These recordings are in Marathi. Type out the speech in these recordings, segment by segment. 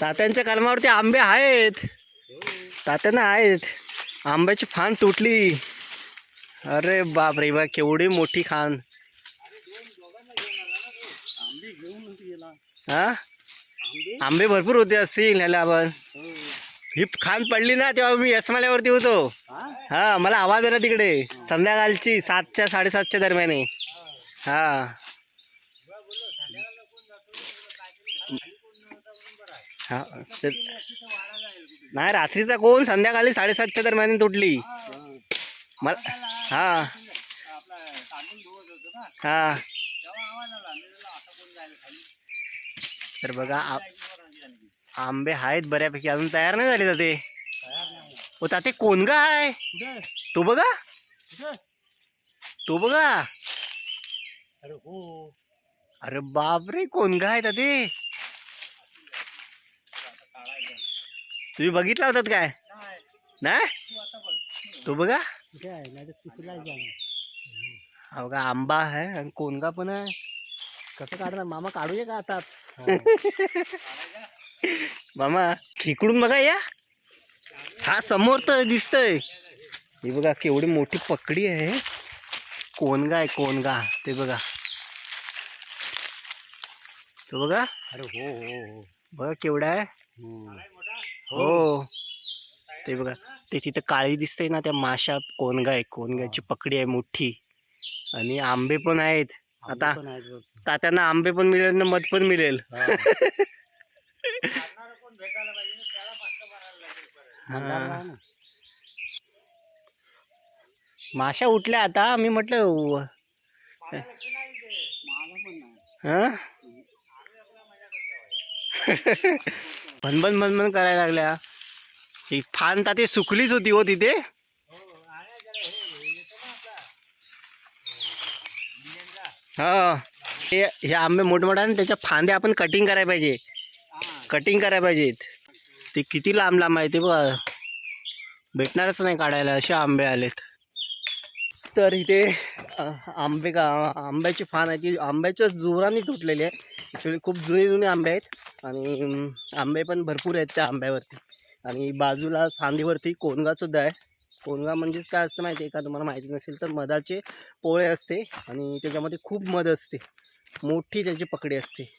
तात्यांच्या कलमावरती आंबे आहेत. तात्यांना आहेत. आंब्याची फान तुटली. अरे बाप रे बा केवढी मोठी खान. हा? आंबे भरपूर होते असतील ह्याला आपण. ही खान पडली ना तेव्हा मी यसमाल्यावरती होतो. हा मला आवाज आला तिकडे. संध्याकाळची सातच्या साडेसातच्या दरम्यान. आहे. हा. हा ते- नाही रात्रीचा कोण? संध्याकाळी साडेसातच्या दरम्यान तुटली. मला हा. हा. तर बघा आ- आंबे आहेत बऱ्यापैकी अजून तयार नाही झाले जाते. हो ताते कोणगा आहे? तो बघा. तो बघा. अरे हो अरे बापरे कोणगा आहे ताते तुम्ही बघितला होतात काय? नाही? तो बघा. हा बघा आंबा आहे आणि कोणगा पण आहे. कसं काढणार? मामा काढूया का आता? मामा इकडून बघा या. हा समोर तर दिसतंय. हे बघा केवढी मोठी पकडी आहे. कोणगा आहे कोणगा ते बघा. तो बघा. अरे हो हो हो. बघा केवढा आहे. हो. ते बघा ते तिथं काळी दिसते ना त्या माशा कोणगा आहे कोणग्याची पकडी आहे मोठी. आणि आंबे पण आहेत. आता. तात्यांना आंबे पण मिळेल ना मध पण मिळेल. माशा उठल्या आता मी म्हटलं. हं? भनभन भनभन करायला लागल्या. ही फान ती सुकलीच होती हो तिथे. हा. हे हे आंबे मोठमोठा त्याच्या फांद्या आपण कटिंग करायला पाहिजे. कटिंग करायला पाहिजेत. ते किती लांब लांब आहे ते बघा. भेटणारच नाही काढायला असे आंबे आलेत. तर इथे आंबे का आंब्याची फान आहे ती आंब्याच्या जोराने तुटलेली आहे. ॲक्च्युली खूप जुने जुने आंबे आहेत आणि आंबे पण भरपूर आहेत त्या आंब्यावरती. आणि बाजूला फांदीवरती कोणगासुद्धा आहे. कोणगा म्हणजेच काय असतं माहिती आहे का? तुम्हाला माहिती नसेल तर मधाचे पोळे असते आणि त्याच्यामध्ये खूप मध असते. मोठी त्याची पकडी असते.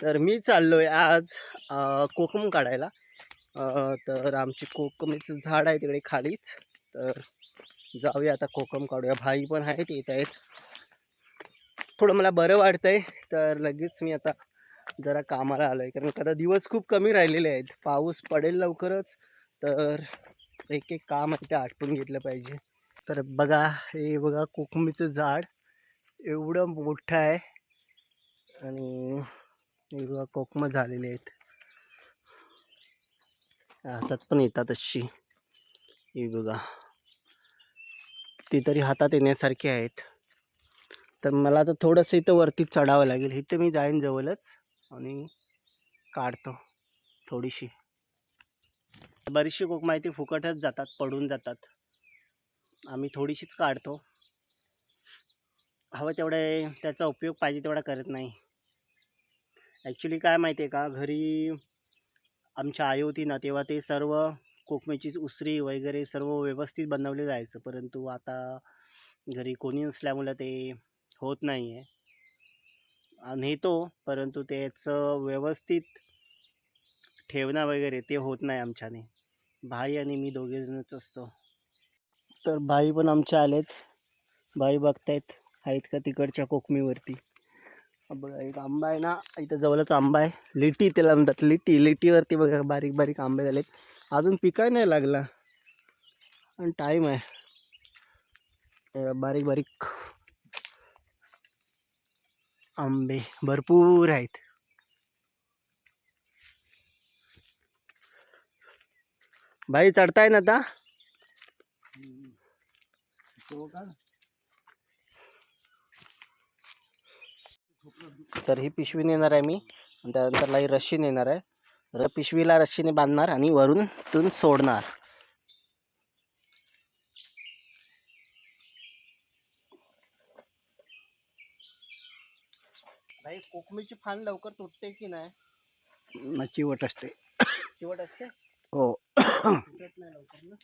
तर मी चाललो आहे आज कोकम काढायला. तर आमची कोकमीचं झाड आहे तिकडे खालीच. तर जाऊया आता कोकम काढूया. भाई पण आहेत येत आहेत. थोडं मला बरं वाटतं आहे तर लगेच मी आता जरा कामाला आलो आहे कारण आता दिवस खूप कमी राहिलेले आहेत. पाऊस पडेल लवकरच तर एक एक काम आहे ते आटपून घेतलं पाहिजे. तर बघा हे बघा कोकमीचं झाड. एवढं मोठं आहे. आणि हे बघा कोकमं झालेले आहेत. हातात पण येतात अशी. हे बघा. ती तरी हातात येण्यासारखी आहेत. तर मला आता थोडंसं इथं वरती चढावं लागेल. इथं मी जाईन जवळच आणि काढतो थोडीशी. बरीचशी कोक माहिती फुकटच जातात पडून जातात. आम्ही थोडीशीच काढतो. हवं तेवढे त्याचा उपयोग पाहिजे तेवढा करत नाही. ॲक्च्युली काय माहिती आहे का घरी आमच्या आई होती ना तेव्हा ते सर्व कोकमेची उसरी वगैरे सर्व व्यवस्थित बनवले जायचं. परंतु आता घरी कोणी नसल्यामुळं ते होत नाही आहे नेतो परंतु त्याचं व्यवस्थित ठेवणं वगैरे ते होत नाही आमच्याने. भाई आणि मी दोघेजणच असतो. तर भाई पण आमच्या आलेत. भाई बघतायत. आहेत का तिकडच्या कोकमीवरती? बघा एक आंबा आहे ना इथं जवळच आंबा आहे. लिटी त्याला म्हणतात. लिटी लिटीवरती बघा बारीक बारीक आंबे झालेत. अजून पिकाय नाही लागला. आणि टाईम आहे. बारीक बारीक आंबे भरपूर आहेत. भाई चढताय ना आता? तर ही पिशवी नेणार आहे मी. आणि त्यानंतरला ही नेणार आहे. र पिशवीला रस्सीने बांधणार आणि वरून तिथून सोडणार. भाई कोकमीची फान लवकर तुटते की नाही? ना चिवट असते. चिवट असते? हो. फुटत नाही लवकर ना?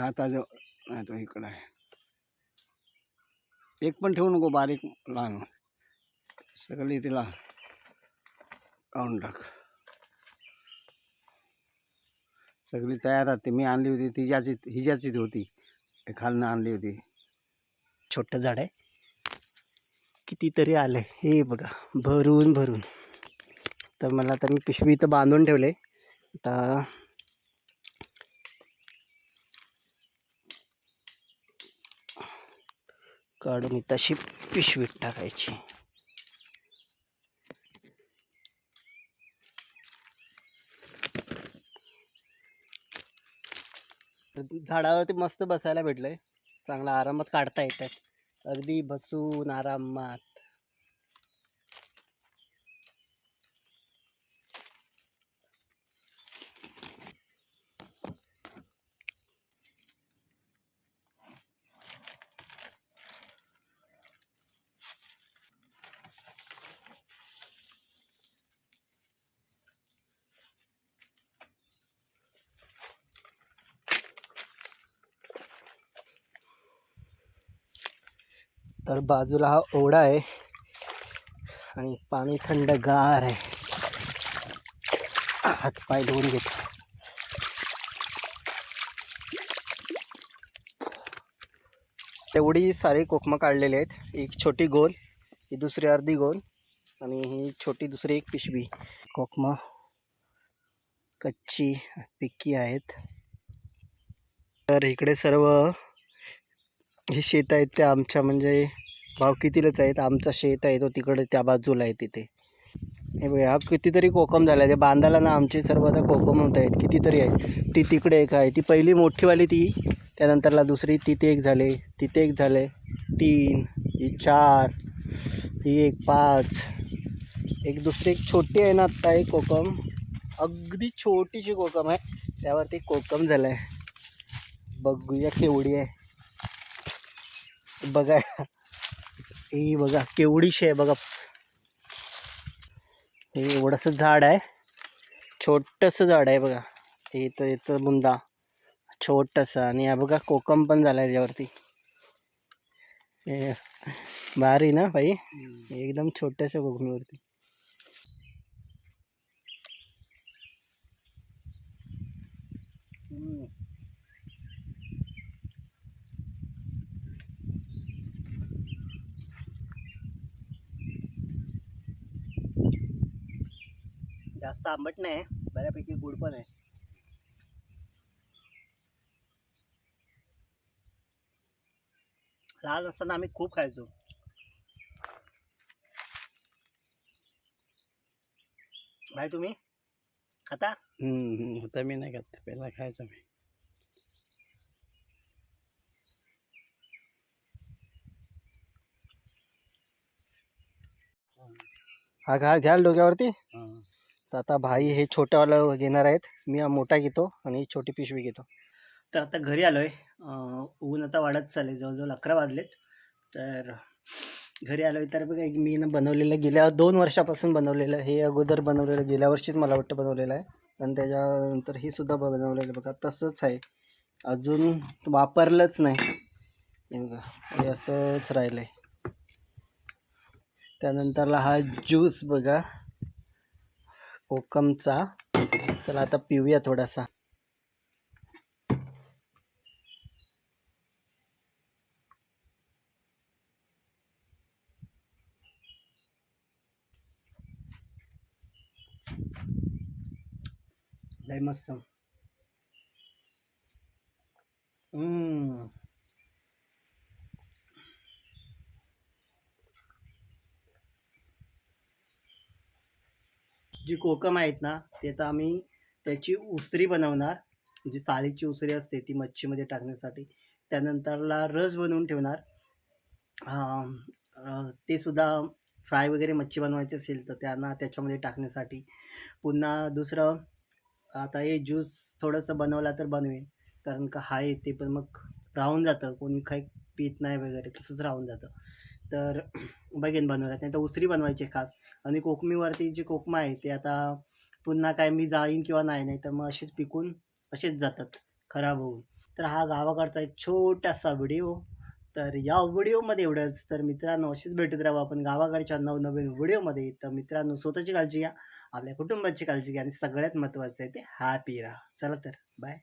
आता जो नाही तो इकडं आहे. एक पण ठेवू नको बारीक लहान. सगळी तिला काढून टाक. सगळी तयार राहते मी आणली होती. तिच्याची हिच्याचीच होती. ते खालनं आणली होती. छोटं झाड आहे. कितीतरी आलं हे बघा. भरून भरून. तर मला आता मी पिशवी इथं बांधून ठेवले. आता काढून तशी पिशवीत टाकायची. झाडावरती मस्त बसायला भेटलंय. चांगला आरामात काढता येतात. अगदी बसून आरामात. तर बाजूला हा ओढा आहे. आणि पाणी थंडगार आहे. हातपाय धुवून घेतो. तेवढी सारी कोकमं काढलेली आहेत. एक छोटी गोल ही दुसरी अर्धी गोल आणि ही छोटी दुसरी एक पिशवी. कोकमं कच्ची पिक्की आहेत. तर इकडे सर्व हे शेत आहेत ते आमच्या म्हणजे भाव कितीलाच आहेत? आमचा शेत आहे तो तिकडे त्या बाजूला आहे तिथे. हे बघा हा कितीतरी कोकम झाला ते बांधायला ना आमचे सर्व आता कोकम होत आहेत कितीतरी आहेत ती तिकडे एक आहे. ती पहिली मोठीवाली ती. त्यानंतरला दुसरी तिथे एक झाले. तिथे एक झाले. तीन ही चार ही एक पाच. एक दुसरी एक छोटी आहे ना आत्ता एक कोकम. अगदी छोटीशी कोकम आहे. त्यावरती कोकम झालं आहे बघूया केवढी आहे. बघा. ही बघा केवढीशी आहे बघा. हे एवढंसं झाड आहे. छोटंसं झाड आहे बघा. हे तर इथं बुंदा छोटंसं. आणि हा बघा कोकम पण झाला आहे त्याच्यावरती. हे भारी ना भाई एकदम छोट्याशा कोकमीवरती. हम्म. जास्त आंबट नाही बऱ्यापैकी गोड पण आहे. लहान असताना आम्ही खूप खायचो. भाई तुम्ही? खाता? हम्म, आता मी नाही खात पहिला खायचं मी. हा घा घ्याल डोक्यावरती. तर आता भाई हे छोटंवालं घेणार आहेत. मी हा मोठा घेतो आणि छोटी पिशवी घेतो. तर आता घरी आलो आहे ऊन आता वाढत चालेल जवळजवळ अकरा वाजलेत. तर घरी आलो आहे तर बघा एक मी ना बनवलेलं गेल्या दोन वर्षापासून बनवलेलं हे अगोदर बनवलेलं गेल्या वर्षीच मला वाटतं बनवलेलं आहे. आणि त्याच्यानंतर हे सुद्धा बनवलेलं बघा तसंच आहे. अजून वापरलंच नाही. हे बघा हे असंच राहिलं आहे त्यानंतरला हा ज्यूस बघा. कोकमचा. चला आता पिऊया थोडासा. लय मस्त. जी कोकम आहेत ना ते तर आम्ही त्याची उसरी बनवणार. जी सालीची उसरी असते ती मच्छीमध्ये टाकण्यासाठी. त्यानंतरला रस बनवून ठेवणार. ते सुद्धा फ्राय वगैरे मच्छी बनवायची असेल तर त्यांना त्याच्यामध्ये टाकण्यासाठी. पुन्हा दुसरं आता हे ज्यूस थोडंसं बनवला तर बनवेन कारण का हाय ते पण मग राहून जातं. कोणी काही पित नाही वगैरे तसंच राहून जातं. तर बघेन बनवलं नाही तर उसरी बनवायची खास. आणि कोकमीवरती जे कोकमा आहे ते आता पुन्हा काय मी जाईन किंवा नाही नाही तर मग असेच पिकून असेच जातात खराब होऊन. तर हा गावाकडचा एक छोटासा व्हिडिओ. तर या व्हिडिओमध्ये एवढंच. तर मित्रांनो असेच भेटत राहू आपण गावाकडच्या नवनवीन व्हिडिओमध्ये. तर मित्रांनो स्वतःची काळजी घ्या आपल्या कुटुंबाची काळजी घ्या आणि सगळ्यात महत्त्वाचं आहे ते हॅपी राहा. चला तर बाय